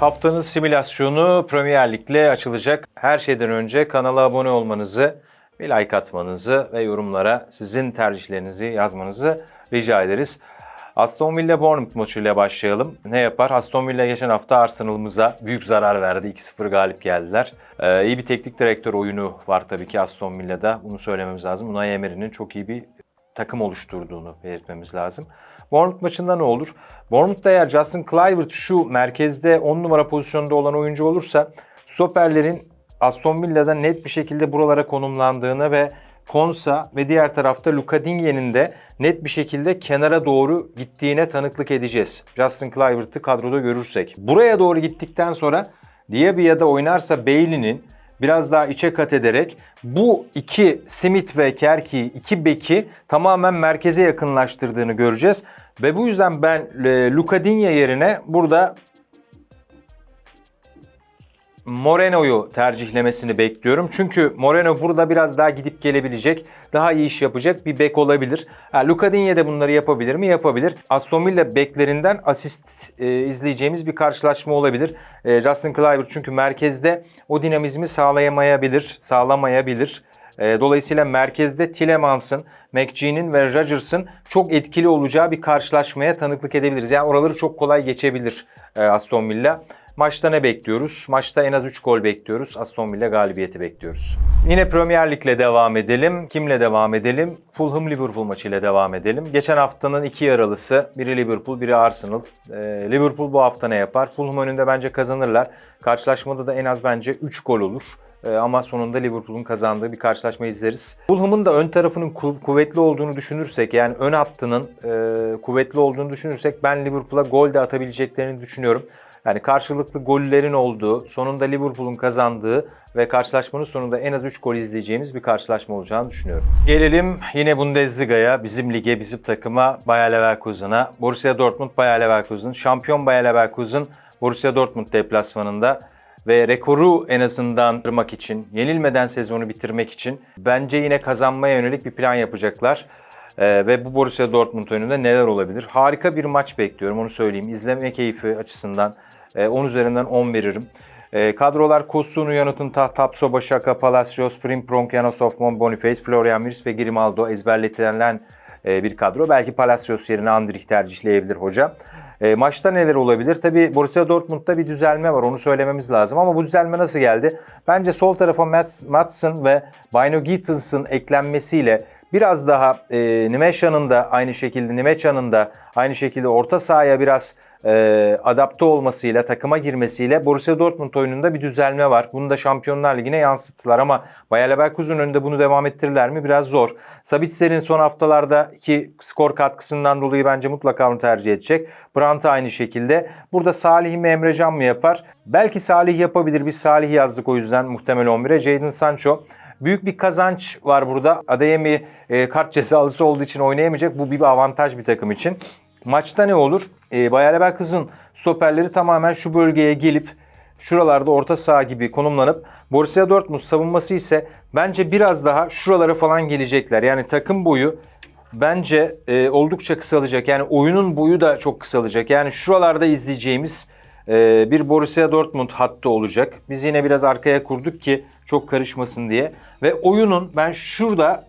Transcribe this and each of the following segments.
haftanın simülasyonu Premier Lig'le açılacak. Her şeyden önce kanala abone olmanızı, bir like atmanızı ve yorumlara sizin tercihlerinizi yazmanızı rica ederiz. Aston Villa Bournemouth maçıyla başlayalım. Ne yapar? Aston Villa geçen hafta Arsenal'ımıza büyük zarar verdi. 2-0 galip geldiler. Ee, iyi bir teknik direktör oyunu var tabii ki Aston Villa'da. Bunu söylememiz lazım. Unai Emery'nin çok iyi bir takım oluşturduğunu belirtmemiz lazım. Bournemouth maçında ne olur? Bournemouth'ta eğer Justin Kluivert şu merkezde 10 numara pozisyonda olan oyuncu olursa stoperlerin Aston Villa'da net bir şekilde buralara konumlandığını ve Konsa ve diğer tarafta Luka Digne'nin de net bir şekilde kenara doğru gittiğine tanıklık edeceğiz. Justin Kluivert'ı kadroda görürsek. Buraya doğru gittikten sonra Diaby ya da oynarsa Bailey'nin biraz daha içe kat ederek bu iki Smith ve Kerki, iki beki tamamen merkeze yakınlaştırdığını göreceğiz. Ve bu yüzden ben e, Luka yerine burada Moreno'yu tercihlemesini bekliyorum. Çünkü Moreno burada biraz daha gidip gelebilecek, daha iyi iş yapacak bir bek olabilir. Ha, Luka de bunları yapabilir mi? Yapabilir. Aston Villa beklerinden asist e, izleyeceğimiz bir karşılaşma olabilir. E, Justin Kluivert çünkü merkezde o dinamizmi sağlayamayabilir, sağlamayabilir. E, dolayısıyla merkezde Tillemans'ın, McGee'nin ve Rodgers'ın çok etkili olacağı bir karşılaşmaya tanıklık edebiliriz. Yani oraları çok kolay geçebilir e, Aston Villa. Maçta ne bekliyoruz? Maçta en az 3 gol bekliyoruz. Aston Villa galibiyeti bekliyoruz. Yine Premier Lig'le devam edelim. Kimle devam edelim? Fulham Liverpool maçıyla devam edelim. Geçen haftanın iki yaralısı. Biri Liverpool, biri Arsenal. Ee, Liverpool bu hafta ne yapar? Fulham önünde bence kazanırlar. Karşılaşmada da en az bence 3 gol olur. Ee, ama sonunda Liverpool'un kazandığı bir karşılaşma izleriz. Fulham'ın da ön tarafının ku- kuvvetli olduğunu düşünürsek yani ön hattının e, kuvvetli olduğunu düşünürsek ben Liverpool'a gol de atabileceklerini düşünüyorum. Yani karşılıklı gollerin olduğu, sonunda Liverpool'un kazandığı ve karşılaşmanın sonunda en az 3 gol izleyeceğimiz bir karşılaşma olacağını düşünüyorum. Gelelim yine Bundesliga'ya, bizim lige, bizim takıma Bayer Leverkusen'a. Borussia Dortmund Bayer Leverkusen, şampiyon Bayer Leverkusen Borussia Dortmund deplasmanında ve rekoru en azından kırmak için, yenilmeden sezonu bitirmek için bence yine kazanmaya yönelik bir plan yapacaklar. Ee, ve bu Borussia Dortmund önünde neler olabilir? Harika bir maç bekliyorum onu söyleyeyim. İzleme keyfi açısından e, 10 üzerinden 10 veririm. E, kadrolar Kosunu, Yanut'un Tapso, Başaka, Palacios, Frimpong, Janosovmon, Boniface, Florian Wirtz ve Grimaldo ezberletilen e, bir kadro. Belki Palacios yerine Andrich tercihleyebilir hoca. E, maçta neler olabilir? Tabi Borussia Dortmund'da bir düzelme var onu söylememiz lazım ama bu düzelme nasıl geldi? Bence sol tarafa Mats, ve Bino Gittens'ın eklenmesiyle biraz daha e, Nimeşa'nın da aynı şekilde Nimeça'nın da aynı şekilde orta sahaya biraz e, adapte olmasıyla, takıma girmesiyle Borussia Dortmund oyununda bir düzelme var. Bunu da Şampiyonlar Ligi'ne yansıttılar ama Bayer Leverkusen önünde bunu devam ettirirler mi? Biraz zor. Sabitzer'in son haftalardaki skor katkısından dolayı bence mutlaka onu tercih edecek. Brandt aynı şekilde. Burada Salih mi Emrecan mı yapar? Belki Salih yapabilir. Biz Salih yazdık o yüzden muhtemel 11'e. Jadon Sancho. Büyük bir kazanç var burada. Adeyemi e, kart cezalısı olduğu için oynayamayacak. Bu bir avantaj bir takım için. Maçta ne olur? E, Bayer Leverkusen stoperleri tamamen şu bölgeye gelip şuralarda orta saha gibi konumlanıp Borussia Dortmund savunması ise bence biraz daha şuralara falan gelecekler. Yani takım boyu bence e, oldukça kısalacak. Yani oyunun boyu da çok kısalacak. Yani şuralarda izleyeceğimiz e, bir Borussia Dortmund hattı olacak. Biz yine biraz arkaya kurduk ki çok karışmasın diye. Ve oyunun ben şurada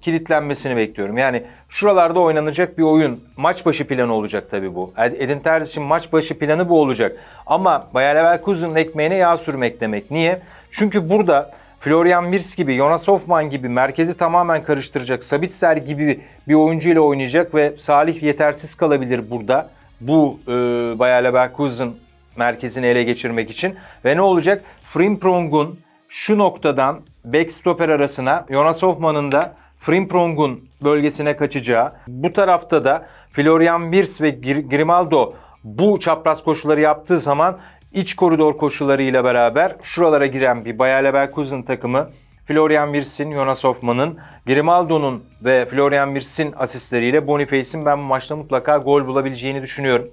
kilitlenmesini bekliyorum. Yani şuralarda oynanacak bir oyun. Maç başı planı olacak tabii bu. Edin Terzic için maç başı planı bu olacak. Ama Bayer Leverkusen'ın ekmeğine yağ sürmek demek. Niye? Çünkü burada Florian Wirtz gibi, Jonas Hoffman gibi merkezi tamamen karıştıracak, Sabitzer gibi bir oyuncu ile oynayacak ve Salih yetersiz kalabilir burada. Bu e, Bayer Leverkusen merkezini ele geçirmek için. Ve ne olacak? Frimpong'un şu noktadan backstopper arasına Jonas Hoffman'ın da Frimpong'un bölgesine kaçacağı. Bu tarafta da Florian Wirtz ve Gr- Grimaldo bu çapraz koşuları yaptığı zaman iç koridor koşularıyla beraber şuralara giren bir Bayer Leverkusen takımı Florian Wirtz'in, Jonas Hoffman'ın, Grimaldo'nun ve Florian Wirtz'in asistleriyle Boniface'in ben bu maçta mutlaka gol bulabileceğini düşünüyorum.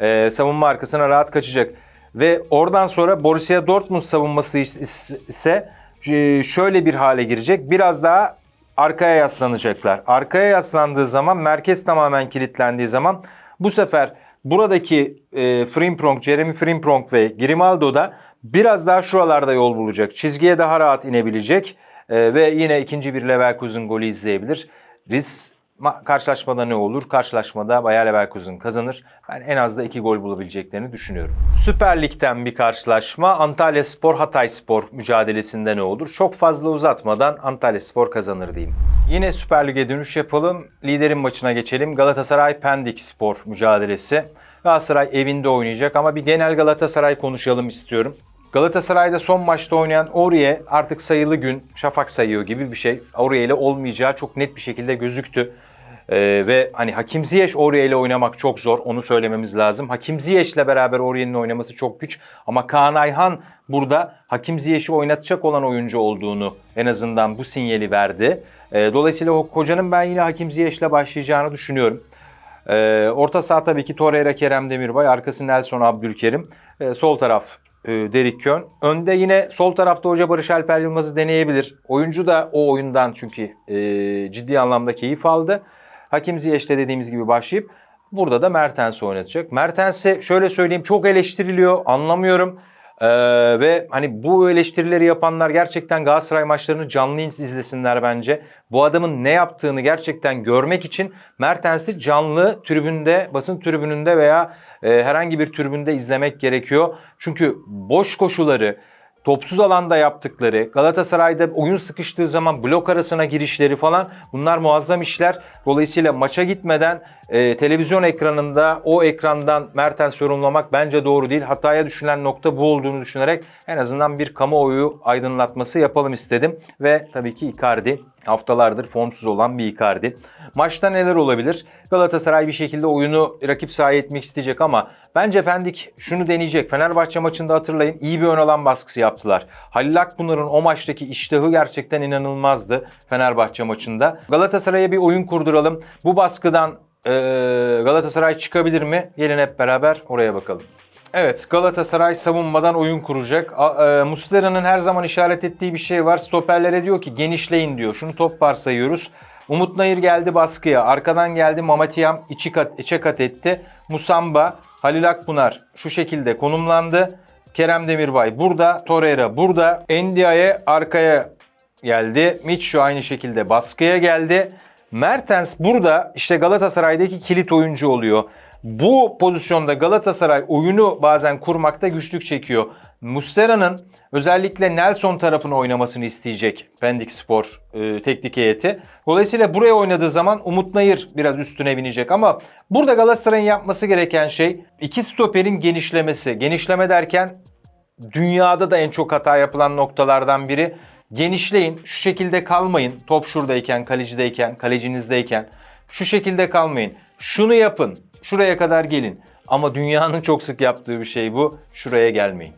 Ee, savunma arkasına rahat kaçacak. Ve oradan sonra Borussia Dortmund savunması is- ise e, şöyle bir hale girecek. Biraz daha arkaya yaslanacaklar. Arkaya yaslandığı zaman merkez tamamen kilitlendiği zaman bu sefer buradaki e, Frimpong, Jeremy Frimpong ve Grimaldo da biraz daha şuralarda yol bulacak. Çizgiye daha rahat inebilecek e, ve yine ikinci bir Leverkusen golü izleyebilir. Riz karşılaşmada ne olur? Karşılaşmada Bayer Leverkusen kazanır. Ben en az da iki gol bulabileceklerini düşünüyorum. Süper Lig'den bir karşılaşma Antalya Spor Hatay Spor mücadelesinde ne olur? Çok fazla uzatmadan Antalya Spor kazanır diyeyim. Yine Süper Lig'e dönüş yapalım. Liderin maçına geçelim. Galatasaray Pendik Spor mücadelesi. Galatasaray evinde oynayacak ama bir genel Galatasaray konuşalım istiyorum. Galatasaray'da son maçta oynayan Aurier artık sayılı gün şafak sayıyor gibi bir şey. Aurier ile olmayacağı çok net bir şekilde gözüktü. Ee, ve hani Hakim Ziyech Aurier ile oynamak çok zor. Onu söylememiz lazım. Hakim Ziyech ile beraber Aurier'in oynaması çok güç. Ama Kaan Ayhan burada Hakim Ziyech'i oynatacak olan oyuncu olduğunu en azından bu sinyali verdi. Ee, dolayısıyla hocanın ben yine Hakim Ziyech ile başlayacağını düşünüyorum. Ee, orta saha tabii ki Torreira, Kerem Demirbay, arkası Nelson Abdülkerim. Ee, sol taraf e, Derek Kön. Önde yine sol tarafta Hoca Barış Alper Yılmaz'ı deneyebilir. Oyuncu da o oyundan çünkü e, ciddi anlamda keyif aldı. Hakim Ziyech'te dediğimiz gibi başlayıp burada da Mertens'i oynatacak. Mertens'i şöyle söyleyeyim çok eleştiriliyor anlamıyorum. Ee, ve hani bu eleştirileri yapanlar gerçekten Galatasaray maçlarını canlı izlesinler bence. Bu adamın ne yaptığını gerçekten görmek için Mertens'i canlı tribünde, basın tribününde veya e, herhangi bir tribünde izlemek gerekiyor. Çünkü boş koşuları, topsuz alanda yaptıkları, Galatasaray'da oyun sıkıştığı zaman blok arasına girişleri falan bunlar muazzam işler. Dolayısıyla maça gitmeden e, televizyon ekranında o ekrandan Mertens yorumlamak bence doğru değil. Hataya düşünülen nokta bu olduğunu düşünerek en azından bir kamuoyu aydınlatması yapalım istedim. Ve tabii ki Icardi haftalardır formsuz olan bir Icardi. Maçta neler olabilir? Galatasaray bir şekilde oyunu rakip sahaya etmek isteyecek ama bence Pendik şunu deneyecek. Fenerbahçe maçında hatırlayın iyi bir ön alan baskısı yaptılar. Halil Akpınar'ın o maçtaki iştahı gerçekten inanılmazdı Fenerbahçe maçında. Galatasaray'a bir oyun kurduralım. Bu baskıdan e, Galatasaray çıkabilir mi? Gelin hep beraber oraya bakalım. Evet Galatasaray savunmadan oyun kuracak. E, Muslera'nın her zaman işaret ettiği bir şey var. Stoperlere diyor ki genişleyin diyor. Şunu top varsayıyoruz. Umut Nayır geldi baskıya. Arkadan geldi Mamatiyam içi kat, içe kat etti. Musamba, Halil Akpınar şu şekilde konumlandı. Kerem Demirbay burada, Torreira burada. Endiaye arkaya geldi. Mitcho aynı şekilde baskıya geldi. Mertens burada işte Galatasaray'daki kilit oyuncu oluyor. Bu pozisyonda Galatasaray oyunu bazen kurmakta güçlük çekiyor. Mustera'nın özellikle Nelson tarafını oynamasını isteyecek Pendik Spor e, teknik heyeti. Dolayısıyla buraya oynadığı zaman Umut Nayır biraz üstüne binecek ama burada Galatasaray'ın yapması gereken şey iki stoperin genişlemesi. Genişleme derken dünyada da en çok hata yapılan noktalardan biri. Genişleyin, şu şekilde kalmayın. Top şuradayken, kalecideyken, kalecinizdeyken. Şu şekilde kalmayın. Şunu yapın, şuraya kadar gelin. Ama dünyanın çok sık yaptığı bir şey bu. Şuraya gelmeyin.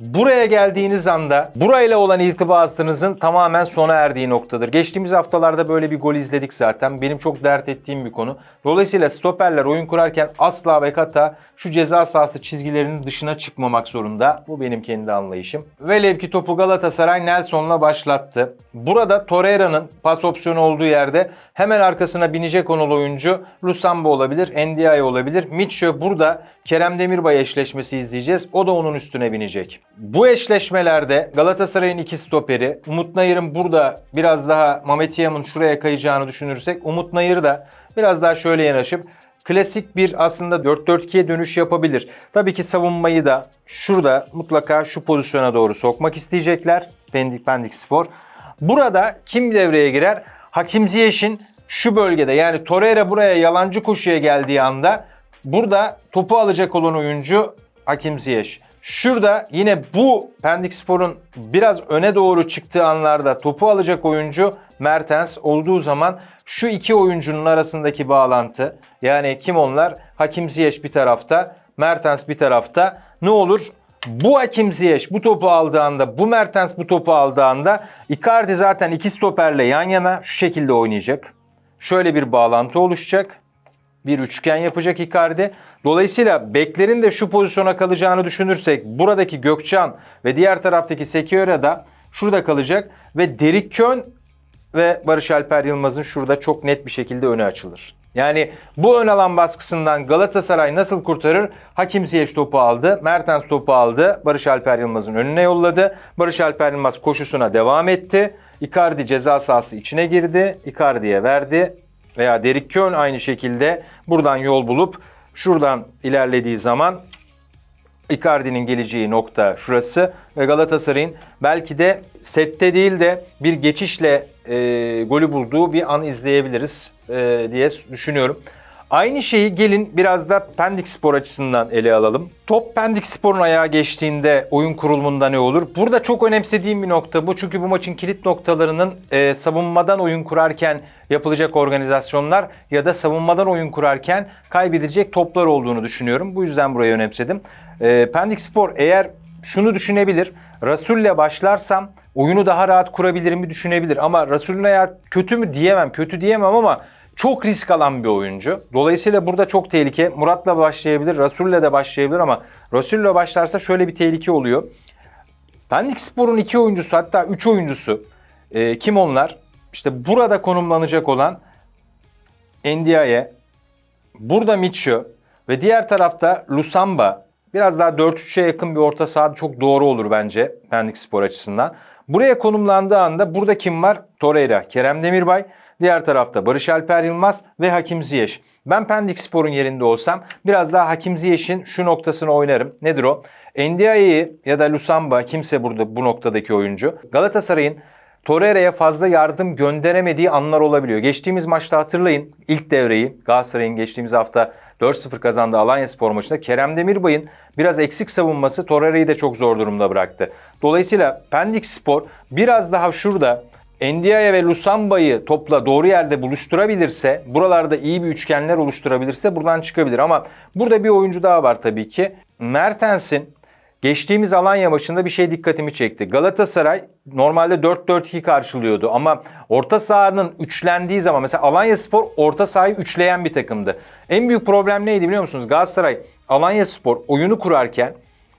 Buraya geldiğiniz anda burayla olan irtibatınızın tamamen sona erdiği noktadır. Geçtiğimiz haftalarda böyle bir gol izledik zaten. Benim çok dert ettiğim bir konu. Dolayısıyla stoperler oyun kurarken asla ve kata şu ceza sahası çizgilerinin dışına çıkmamak zorunda. Bu benim kendi anlayışım. Velev ki topu Galatasaray Nelson'la başlattı. Burada Torreira'nın pas opsiyonu olduğu yerde hemen arkasına binecek olan oyuncu Lusamba olabilir, Ndiaye olabilir. Mitchell burada Kerem Demirbay eşleşmesi izleyeceğiz. O da onun üstüne binecek. Bu eşleşmelerde Galatasaray'ın iki stoperi, Umut Nayır'ın burada biraz daha Mehmet Yam'ın şuraya kayacağını düşünürsek Umut Nayır da biraz daha şöyle yanaşıp klasik bir aslında 4-4-2'ye dönüş yapabilir. Tabii ki savunmayı da şurada mutlaka şu pozisyona doğru sokmak isteyecekler. Pendik Pendik Spor. Burada kim devreye girer? Hakim Ziyech'in şu bölgede yani Torreira buraya yalancı koşuya geldiği anda burada topu alacak olan oyuncu Hakim Ziyech. Şurada yine bu Pendik Spor'un biraz öne doğru çıktığı anlarda topu alacak oyuncu Mertens olduğu zaman şu iki oyuncunun arasındaki bağlantı yani kim onlar? Hakim Ziyech bir tarafta, Mertens bir tarafta. Ne olur? Bu Hakim Ziyech bu topu aldığı anda, bu Mertens bu topu aldığı anda Icardi zaten iki stoperle yan yana şu şekilde oynayacak. Şöyle bir bağlantı oluşacak bir üçgen yapacak Icardi. Dolayısıyla beklerin de şu pozisyona kalacağını düşünürsek buradaki Gökçen ve diğer taraftaki Sekiora da şurada kalacak ve Derik Kön ve Barış Alper Yılmaz'ın şurada çok net bir şekilde öne açılır. Yani bu ön alan baskısından Galatasaray nasıl kurtarır? Hakim Ziyech topu aldı, Mertens topu aldı, Barış Alper Yılmaz'ın önüne yolladı. Barış Alper Yılmaz koşusuna devam etti. Icardi ceza sahası içine girdi. Icardi'ye verdi. Veya Derek Köhn aynı şekilde buradan yol bulup şuradan ilerlediği zaman Icardi'nin geleceği nokta şurası ve Galatasaray'ın belki de sette değil de bir geçişle e, golü bulduğu bir an izleyebiliriz e, diye düşünüyorum. Aynı şeyi gelin biraz da Pendik Spor açısından ele alalım. Top Pendik Spor'un ayağa geçtiğinde oyun kurulumunda ne olur? Burada çok önemsediğim bir nokta bu. Çünkü bu maçın kilit noktalarının e, savunmadan oyun kurarken yapılacak organizasyonlar ya da savunmadan oyun kurarken kaybedilecek toplar olduğunu düşünüyorum. Bu yüzden burayı önemsedim. E, Pendik Spor eğer şunu düşünebilir. Rasul'le başlarsam oyunu daha rahat kurabilirim düşünebilir. Ama Rasul'ün ayağı kötü mü diyemem. Kötü diyemem ama çok risk alan bir oyuncu. Dolayısıyla burada çok tehlike. Murat'la başlayabilir, Rasul'le de başlayabilir ama Rasul'le başlarsa şöyle bir tehlike oluyor. Pendik Spor'un iki oyuncusu hatta üç oyuncusu e, kim onlar? İşte burada konumlanacak olan Ndiaye, burada Mitchell ve diğer tarafta Lusamba. Biraz daha 4-3'e yakın bir orta saha çok doğru olur bence Pendik Spor açısından. Buraya konumlandığı anda burada kim var? Torreira, Kerem Demirbay. Diğer tarafta Barış Alper Yılmaz ve Hakim Ziyech. Ben Pendik Spor'un yerinde olsam biraz daha Hakim Ziyech'in şu noktasını oynarım. Nedir o? Ndiaye'yi ya da Lusamba kimse burada bu noktadaki oyuncu. Galatasaray'ın Torreira'ya fazla yardım gönderemediği anlar olabiliyor. Geçtiğimiz maçta hatırlayın ilk devreyi Galatasaray'ın geçtiğimiz hafta 4-0 kazandığı Alanya Spor maçında Kerem Demirbay'ın biraz eksik savunması Torreira'yı da çok zor durumda bıraktı. Dolayısıyla Pendik Spor biraz daha şurada Ndiaye ve Lusamba'yı topla doğru yerde buluşturabilirse, buralarda iyi bir üçgenler oluşturabilirse buradan çıkabilir. Ama burada bir oyuncu daha var tabii ki. Mertens'in geçtiğimiz Alanya maçında bir şey dikkatimi çekti. Galatasaray normalde 4-4-2 karşılıyordu ama orta sahanın üçlendiği zaman mesela Alanya Spor orta sahayı üçleyen bir takımdı. En büyük problem neydi biliyor musunuz? Galatasaray Alanya Spor oyunu kurarken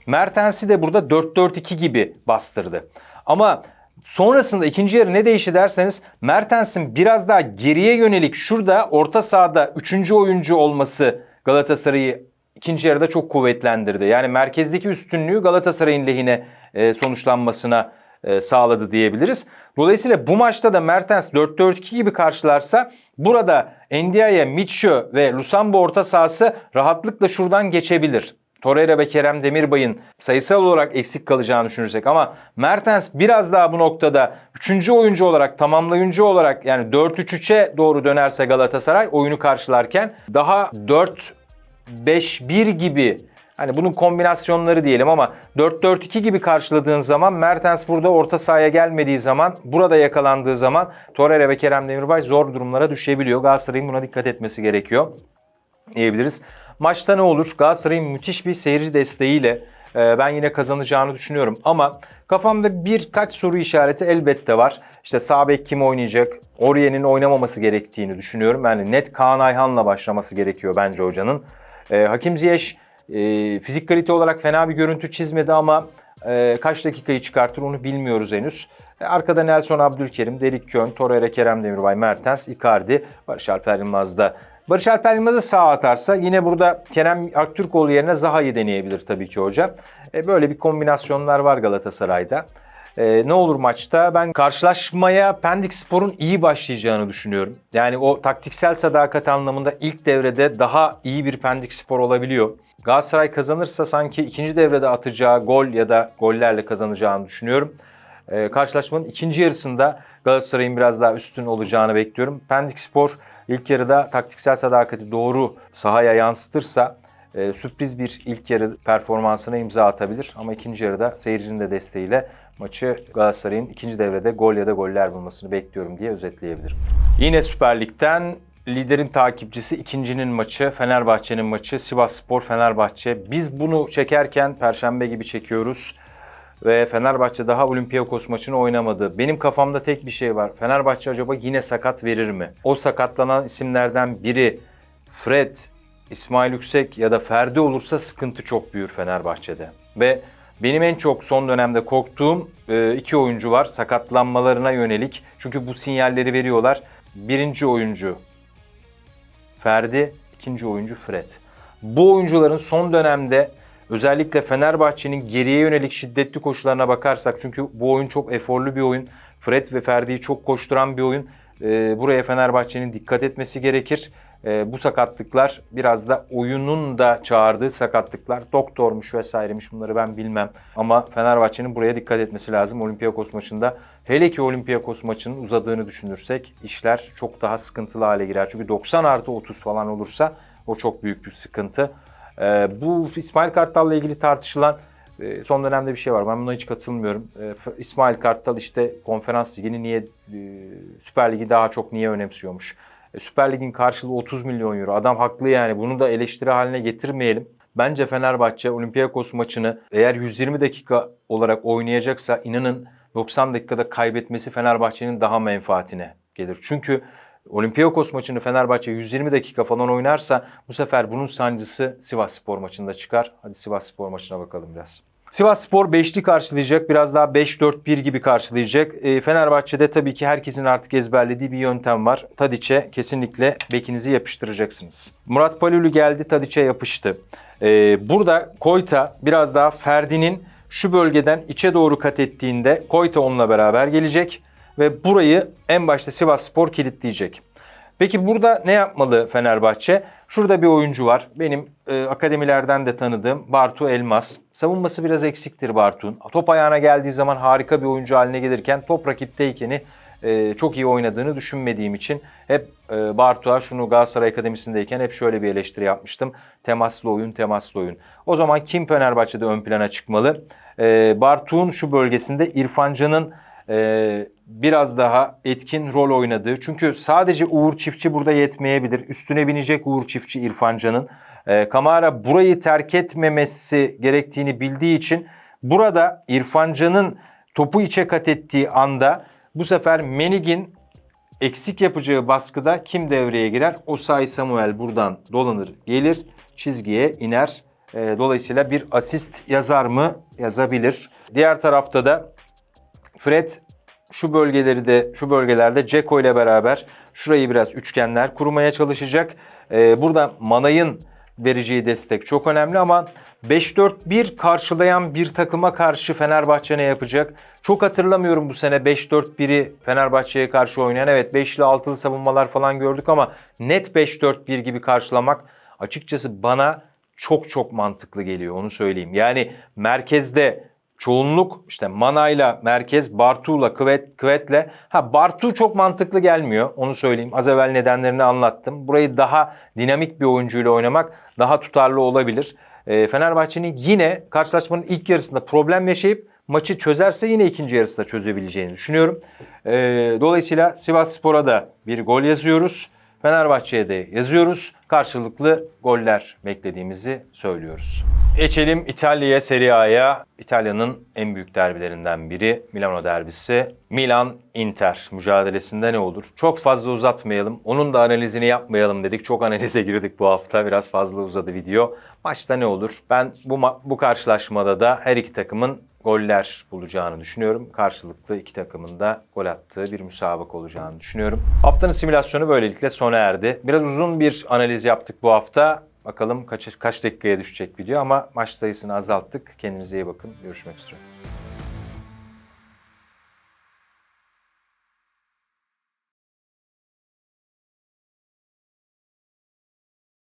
Mertens'i de burada 4-4-2 gibi bastırdı. Ama Sonrasında ikinci yarı ne değişti derseniz Mertens'in biraz daha geriye yönelik şurada orta sahada üçüncü oyuncu olması Galatasaray'ı ikinci yarıda çok kuvvetlendirdi. Yani merkezdeki üstünlüğü Galatasaray'ın lehine e, sonuçlanmasına e, sağladı diyebiliriz. Dolayısıyla bu maçta da Mertens 4-4-2 gibi karşılarsa burada Ndiaye, Mitchell ve Lusambo orta sahası rahatlıkla şuradan geçebilir. Torreira ve Kerem Demirbay'ın sayısal olarak eksik kalacağını düşünürsek ama Mertens biraz daha bu noktada 3. oyuncu olarak tamamlayıcı olarak yani 4-3-3'e doğru dönerse Galatasaray oyunu karşılarken daha 4-5-1 gibi Hani bunun kombinasyonları diyelim ama 4-4-2 gibi karşıladığın zaman Mertens burada orta sahaya gelmediği zaman burada yakalandığı zaman Torreira ve Kerem Demirbay zor durumlara düşebiliyor. Galatasaray'ın buna dikkat etmesi gerekiyor diyebiliriz. Maçta ne olur? Galatasaray'ın müthiş bir seyirci desteğiyle e, ben yine kazanacağını düşünüyorum. Ama kafamda birkaç soru işareti elbette var. İşte sağ bek kim oynayacak? Oriye'nin oynamaması gerektiğini düşünüyorum. Yani net Kaan Ayhan'la başlaması gerekiyor bence hocanın. E, Hakim Ziyech e, fizik kalite olarak fena bir görüntü çizmedi ama e, kaç dakikayı çıkartır onu bilmiyoruz henüz. E, arkada Nelson Abdülkerim, Derik Kön, Torreira, Kerem Demirbay, Mertens, Icardi, Barış Alper Yılmaz da Barış Alper Yılmaz'ı sağa atarsa yine burada Kerem Aktürkoğlu yerine Zaha'yı deneyebilir tabii ki hoca. E, böyle bir kombinasyonlar var Galatasaray'da. E, ne olur maçta? Ben karşılaşmaya Pendik Spor'un iyi başlayacağını düşünüyorum. Yani o taktiksel sadakat anlamında ilk devrede daha iyi bir Pendik Spor olabiliyor. Galatasaray kazanırsa sanki ikinci devrede atacağı gol ya da gollerle kazanacağını düşünüyorum. E, karşılaşmanın ikinci yarısında Galatasaray'ın biraz daha üstün olacağını bekliyorum. Pendik Spor ilk yarıda taktiksel sadakati doğru sahaya yansıtırsa e, sürpriz bir ilk yarı performansına imza atabilir. Ama ikinci yarıda seyircinin de desteğiyle maçı Galatasaray'ın ikinci devrede gol ya da goller bulmasını bekliyorum diye özetleyebilirim. Yine Süper Lig'den liderin takipçisi ikincinin maçı, Fenerbahçe'nin maçı, Sivas Spor Fenerbahçe. Biz bunu çekerken Perşembe gibi çekiyoruz ve Fenerbahçe daha Olympiakos maçını oynamadı. Benim kafamda tek bir şey var. Fenerbahçe acaba yine sakat verir mi? O sakatlanan isimlerden biri Fred, İsmail Yüksek ya da Ferdi olursa sıkıntı çok büyür Fenerbahçe'de. Ve benim en çok son dönemde korktuğum e, iki oyuncu var sakatlanmalarına yönelik. Çünkü bu sinyalleri veriyorlar. Birinci oyuncu Ferdi, ikinci oyuncu Fred. Bu oyuncuların son dönemde özellikle Fenerbahçe'nin geriye yönelik şiddetli koşularına bakarsak çünkü bu oyun çok eforlu bir oyun. Fred ve Ferdi'yi çok koşturan bir oyun. Ee, buraya Fenerbahçe'nin dikkat etmesi gerekir. Ee, bu sakatlıklar biraz da oyunun da çağırdığı sakatlıklar. Doktormuş vesairemiş bunları ben bilmem. Ama Fenerbahçe'nin buraya dikkat etmesi lazım Olympiakos maçında. Hele ki Olympiakos maçının uzadığını düşünürsek işler çok daha sıkıntılı hale girer. Çünkü 90 artı 30 falan olursa o çok büyük bir sıkıntı. Ee, bu İsmail Kartal'la ilgili tartışılan e, son dönemde bir şey var. Ben buna hiç katılmıyorum. E, İsmail Kartal işte konferans ligini niye, e, Süper Ligi daha çok niye önemsiyormuş? E, Süper Lig'in karşılığı 30 milyon euro. Adam haklı yani. Bunu da eleştiri haline getirmeyelim. Bence Fenerbahçe Olympiakos maçını eğer 120 dakika olarak oynayacaksa inanın 90 dakikada kaybetmesi Fenerbahçe'nin daha menfaatine gelir. Çünkü Olympiakos maçını Fenerbahçe 120 dakika falan oynarsa bu sefer bunun sancısı Sivas Spor maçında çıkar. Hadi Sivas Spor maçına bakalım biraz. Sivas Spor 5'li karşılayacak. Biraz daha 5-4-1 gibi karşılayacak. E, Fenerbahçe'de tabii ki herkesin artık ezberlediği bir yöntem var. Tadiç'e kesinlikle bekinizi yapıştıracaksınız. Murat Palulu geldi Tadiç'e yapıştı. E, burada Koyta biraz daha Ferdi'nin şu bölgeden içe doğru kat ettiğinde Koyta onunla beraber gelecek ve burayı en başta Sivas Spor kilitleyecek. Peki burada ne yapmalı Fenerbahçe? Şurada bir oyuncu var. Benim e, akademilerden de tanıdığım Bartu Elmas. Savunması biraz eksiktir Bartu'nun. Top ayağına geldiği zaman harika bir oyuncu haline gelirken top rakipteyken e, çok iyi oynadığını düşünmediğim için hep e, Bartu'a şunu Galatasaray Akademisi'ndeyken hep şöyle bir eleştiri yapmıştım. Temaslı oyun, temaslı oyun. O zaman kim Fenerbahçe'de ön plana çıkmalı? E, Bartu'nun şu bölgesinde İrfan Can'ın e, biraz daha etkin rol oynadığı. Çünkü sadece Uğur Çiftçi burada yetmeyebilir. Üstüne binecek Uğur Çiftçi İrfan Can'ın. E, Kamara burayı terk etmemesi gerektiğini bildiği için burada İrfan Can'ın topu içe kat ettiği anda bu sefer Menig'in eksik yapacağı baskıda kim devreye girer? Osay Samuel buradan dolanır, gelir, çizgiye iner. E, dolayısıyla bir asist yazar mı? Yazabilir. Diğer tarafta da Fred şu bölgeleri de şu bölgelerde Ceko ile beraber şurayı biraz üçgenler kurmaya çalışacak. Ee, burada Manay'ın vereceği destek çok önemli ama 5-4-1 karşılayan bir takıma karşı Fenerbahçe ne yapacak? Çok hatırlamıyorum bu sene 5-4-1'i Fenerbahçe'ye karşı oynayan. Evet 5'li 6'lı savunmalar falan gördük ama net 5-4-1 gibi karşılamak açıkçası bana çok çok mantıklı geliyor onu söyleyeyim. Yani merkezde çoğunluk işte Mana'yla merkez, Bartu'la, Kıvet, Kıvet'le. Ha Bartu çok mantıklı gelmiyor onu söyleyeyim. Az evvel nedenlerini anlattım. Burayı daha dinamik bir oyuncuyla oynamak daha tutarlı olabilir. E, Fenerbahçe'nin yine karşılaşmanın ilk yarısında problem yaşayıp maçı çözerse yine ikinci yarısında çözebileceğini düşünüyorum. E, dolayısıyla Sivas Spor'a da bir gol yazıyoruz. Fenerbahçe'ye de yazıyoruz. Karşılıklı goller beklediğimizi söylüyoruz. Geçelim İtalya'ya, Serie A'ya. İtalya'nın en büyük derbilerinden biri Milano derbisi. Milan-Inter mücadelesinde ne olur? Çok fazla uzatmayalım. Onun da analizini yapmayalım dedik. Çok analize girdik bu hafta. Biraz fazla uzadı video. Maçta ne olur? Ben bu, bu karşılaşmada da her iki takımın goller bulacağını düşünüyorum. Karşılıklı iki takımın da gol attığı bir müsabaka olacağını düşünüyorum. Haftanın simülasyonu böylelikle sona erdi. Biraz uzun bir analiz yaptık bu hafta. Bakalım kaç, kaç dakikaya düşecek video ama maç sayısını azalttık. Kendinize iyi bakın. Görüşmek üzere.